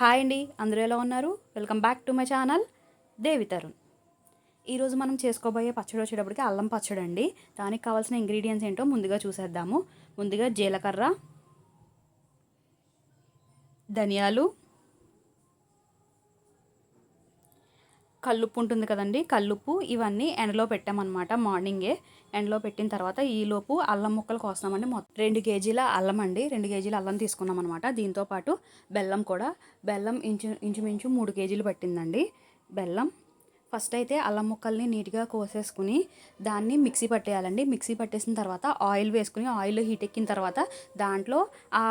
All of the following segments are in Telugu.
హాయ్ అండి అందరూ ఎలా ఉన్నారు? Welcome back to my channel Devi Tarun. ఈరోజు మనం చేసుకోబోయే పచ్చడి వచ్చేటప్పటికి అల్లం పచ్చడి అండి. దానికి కావాల్సిన ఇంగ్రీడియంట్స్ ఏంటో ముందుగా చూసేద్దాము. ముందుగా జీలకర్ర ధనియాలు కల్లుప్పు ఉంటుంది కదండి. కల్లుప్పు ఇవన్నీ ఎండలో పెట్టామన్నమాట మార్నింగే. ఎండలో పెట్టిన తర్వాత ఈలోపు అల్లం ముక్కలు కోస్తామండి మొత్తం రెండు కేజీల అల్లం అండి. రెండు కేజీల అల్లం తీసుకున్నాం అనమాట దీంతోపాటు బెల్లం కూడా. బెల్లం ఇంచు ఇంచుమించు మూడు కేజీలు పట్టిందండి బెల్లం. ఫస్ట్ అయితే అల్లం ముక్కల్ని నీట్గా కోసేసుకుని దాన్ని మిక్సీ పట్టేయాలండి. మిక్సీ పట్టేసిన తర్వాత ఆయిల్ వేసుకుని ఆయిల్ హీట్ ఎక్కిన తర్వాత దాంట్లో ఆ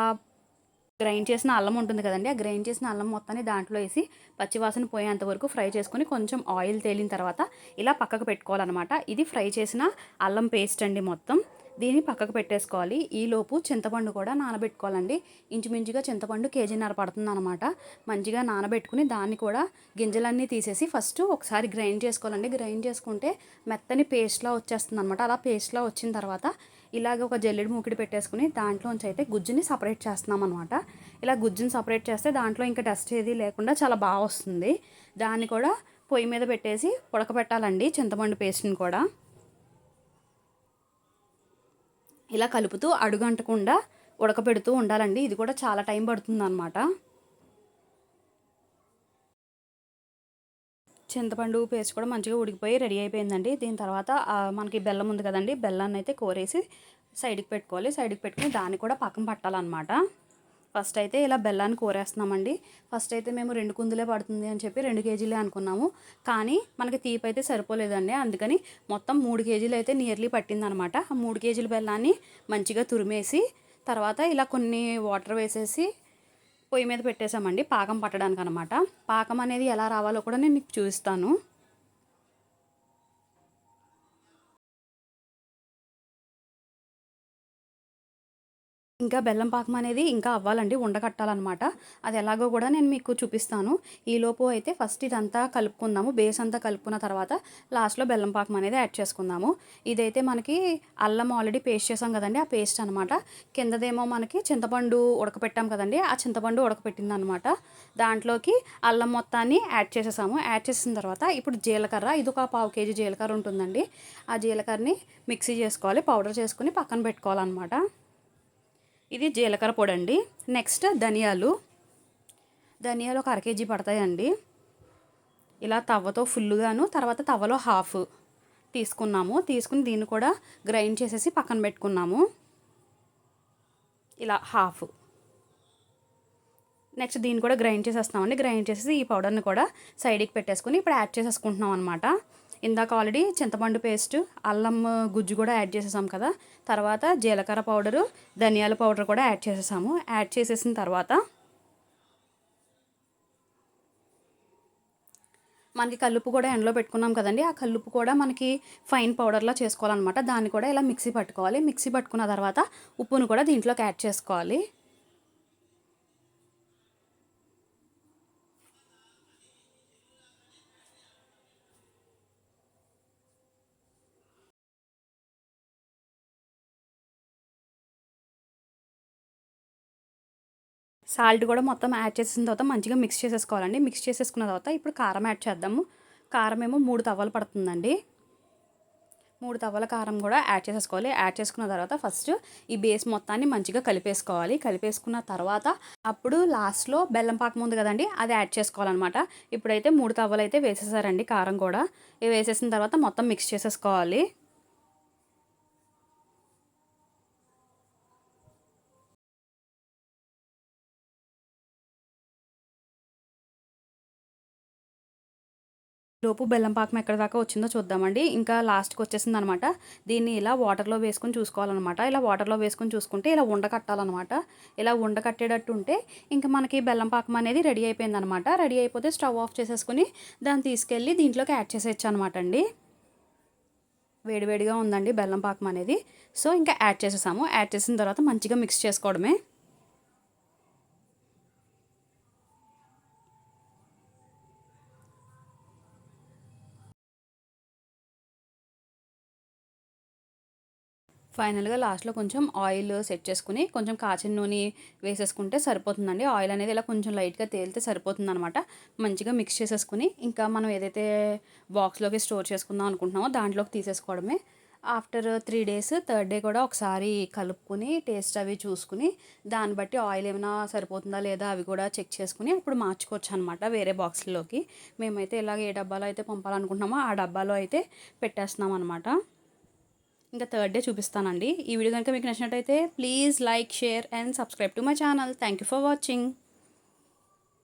గ్రైండ్ చేసిన అల్లం ఉంటుంది కదండి ఆ గ్రైండ్ చేసిన అల్లం మొత్తాన్ని దాంట్లో వేసి పచ్చివాసన పోయేంత వరకు ఫ్రై చేసుకుని కొంచెం ఆయిల్ తేలిన తర్వాత ఇలా పక్కకు పెట్టుకోవాలన్నమాట. ఇది ఫ్రై చేసిన అల్లం పేస్ట్ అండి మొత్తం. దీన్ని పక్కకు పెట్టేసుకోవాలి. ఈలోపు చింతపండు కూడా నానబెట్టుకోవాలండి. ఇంచుమించుగా చింతపండు కేజీన్నర పడుతుంది అనమాట మంచిగా నానబెట్టుకుని దాన్ని కూడా గింజలన్నీ తీసేసి ఫస్ట్ ఒకసారి గ్రైండ్ చేసుకోవాలండి. గ్రైండ్ చేసుకుంటే మెత్తని పేస్ట్లా వచ్చేస్తుంది అనమాట అలా పేస్ట్లా వచ్చిన తర్వాత ఇలాగ ఒక జల్లెడు మూకిడి పెట్టేసుకుని దాంట్లోంచి అయితే గుజ్జుని సపరేట్ చేస్తున్నాం అనమాట ఇలా గుజ్జుని సపరేట్ చేస్తే దాంట్లో ఇంకా డస్ట్ ఏది లేకుండా చాలా బాగా వస్తుంది. దాన్ని కూడా పొయ్యి మీద పెట్టేసి ఉడకబెట్టాలండి చింతపండు పేస్ట్ని కూడా. ఇలా కలుపుతూ అడుగంటకుండా ఉడకబెడుతూ ఉండాలండి. ఇది కూడా చాలా టైం పడుతుంది అనమాట చింతపండు పేస్ట్ కూడా మంచిగా ఉడికిపోయి రెడీ అయిపోయిందండి. దీని తర్వాత మనకి బెల్లం ఉంది కదండి బెల్లాన్ని అయితే కోరేసి సైడ్కి పెట్టుకోవాలి. సైడ్కి పెట్టుకుని దాన్ని కూడా పక్కన పట్టాలన్నమాట. ఫస్ట్ అయితే ఇలా బెల్లాన్ని కోరేస్తున్నామండి. ఫస్ట్ అయితే మేము రెండు కుందులే పడుతుంది అని చెప్పి రెండు కేజీలే అనుకున్నాము. కానీ మనకి తీపి అయితే సరిపోలేదండి. అందుకని మొత్తం మూడు కేజీలు అయితే నియర్లీ పట్టిందనమాట ఆ మూడు కేజీల బెల్లాన్ని మంచిగా తురిమేసి తర్వాత ఇలా కొన్ని వాటర్ వేసేసి పొయ్యి మీద పెట్టేసామండి పాకం పట్టడానికి అనమాట పాకం అనేది ఎలా రావాలో కూడా నేను మీకు చూపిస్తాను ఇంకా బెల్లం పాకం అనేది ఇంకా అవ్వాలండి ఉండకట్టాలన్నమాట. అది ఎలాగో కూడా నేను మీకు చూపిస్తాను. ఈలోపు అయితే ఫస్ట్ ఇదంతా కలుపుకుందాము. బేస్ అంతా కలుపుకున్న తర్వాత లాస్ట్లో బెల్లం పాకం అనేది యాడ్ చేసుకుందాము. ఇదైతే మనకి అల్లం ఆల్రెడీ పేస్ట్ చేసాం కదండి ఆ పేస్ట్ అనమాట కిందదేమో మనకి చింతపండు ఉడకపెట్టాం కదండి ఆ చింతపండు ఉడకపెట్టింది అనమాట దాంట్లోకి అల్లం మొత్తాన్ని యాడ్ చేసేసాము. యాడ్ చేసిన తర్వాత ఇప్పుడు జీలకర్ర ఇది ఒక పావు కేజీ జీలకర్ర ఉంటుందండి. ఆ జీలకర్రని మిక్సీ చేసుకోవాలి పౌడర్ చేసుకుని పక్కన పెట్టుకోవాలన్నమాట. ఇది జీలకర్ర పొడి అండి నెక్స్ట్ ధనియాలు. ధనియాలు ఒక అర కేజీ పడతాయండి. ఇలా తవ్వతో ఫుల్గాను తర్వాత తవ్వలో హాఫ్ తీసుకున్నాము. తీసుకుని దీన్ని కూడా గ్రైండ్ చేసేసి పక్కన పెట్టుకున్నాము. ఇలా హాఫ్. నెక్స్ట్ దీన్ని కూడా గ్రైండ్ చేసేస్తామండి గ్రైండ్ చేసేసి ఈ పౌడర్ని కూడా సైడ్కి పెట్టేసుకుని ఇప్పుడు యాడ్ చేసేసుకుంటున్నాం అనమాట ఇందాక ఆల్రెడీ చింతపండు పేస్ట్ అల్లం గుజ్జు కూడా యాడ్ చేసేసాం కదా. తర్వాత జీలకర్ర పౌడరు ధనియాల పౌడర్ కూడా యాడ్ చేసేసాము. యాడ్ చేసేసిన తర్వాత మనకి కల్లుపు కూడా ఎండలో పెట్టుకున్నాం కదండి. ఆ కల్లుపు కూడా మనకి ఫైన్ పౌడర్లా చేసుకోవాలన్నమాట. దాన్ని కూడా ఇలా మిక్సీ పట్టుకోవాలి. మిక్సీ పట్టుకున్న తర్వాత ఉప్పును కూడా దీంట్లోకి యాడ్ చేసుకోవాలి. సాల్ట్ కూడా మొత్తం యాడ్ చేసిన తర్వాత మంచిగా మిక్స్ చేసేసుకోవాలండి. మిక్స్ చేసేసుకున్న తర్వాత ఇప్పుడు కారం యాడ్ చేద్దాము. కారం ఏమో మూడు తవ్వలు పడుతుందండి. మూడు తవ్వల కారం కూడా యాడ్ చేసేసుకోవాలి. యాడ్ చేసుకున్న తర్వాత ఫస్ట్ ఈ బేస్ మొత్తాన్ని మంచిగా కలిపేసుకోవాలి. కలిపేసుకున్న తర్వాత అప్పుడు లాస్ట్లో బెల్లం పాకం ఉంది కదండి అది యాడ్ చేసుకోవాలన్నమాట. ఇప్పుడైతే మూడు తవ్వలు అయితే వేసేసారండి కారం కూడా. ఇవి వేసేసిన తర్వాత మొత్తం మిక్స్ చేసేసుకోవాలి. లోపు బెల్లం పాకం ఎక్కడ దాకా వచ్చిందో చూద్దామండి. ఇంకా లాస్ట్కి వచ్చేసింది అనమాట దీన్ని ఇలా వాటర్లో వేసుకొని చూసుకోవాలన్నమాట. ఇలా వాటర్లో వేసుకొని చూసుకుంటే ఇలా ఉండకట్టాలన్నమాట ఇలా ఉండకట్టేటట్టు ఉంటే ఇంకా మనకి బెల్లం పాకం అనేది రెడీ అయిపోయిందనమాట. రెడీ అయిపోతే స్టవ్ ఆఫ్ చేసేసుకుని దాన్ని తీసుకెళ్ళి దీంట్లోకి యాడ్ చేసేయచ్చు అనమాట అండి వేడివేడిగా ఉందండి బెల్లం పాకం అనేది. సో ఇంకా యాడ్ చేసేసాము. యాడ్ చేసిన తర్వాత మంచిగా మిక్స్ చేసుకోవడమే. ఫైనల్గా లాస్ట్లో కొంచెం ఆయిల్ సెట్ చేసుకుని కొంచెం కాచిన నూనె వేసేసుకుంటే సరిపోతుందండి. ఆయిల్ అనేది ఇలా కొంచెం లైట్గా తేలితే సరిపోతుంది అనమాట మంచిగా మిక్స్ చేసేసుకుని ఇంకా మనం ఏదైతే బాక్స్లోకి స్టోర్ చేసుకుందాం అనుకుంటున్నామో దాంట్లోకి తీసేసుకోవడమే. After three days third day కూడా ఒకసారి కలుపుకొని టేస్ట్ అవి చూసుకుని దాన్ని బట్టి ఆయిల్ ఏమైనా సరిపోతుందా లేదా అవి కూడా చెక్ చేసుకుని అప్పుడు మార్చుకోవచ్చు అనమాట వేరే బాక్స్లోకి. మేమైతే ఇలాగ ఏ డబ్బాలో అయితే పంపాలనుకుంటున్నామో ఆ డబ్బాలో అయితే పెట్టేస్తున్నాం అనమాట ఇంకా థర్డ్ డే చూపిస్తానండి. ఈ వీడియో కనుక మీకు నచ్చినట్టయితే please like share and subscribe to my channel. Thank you for watching.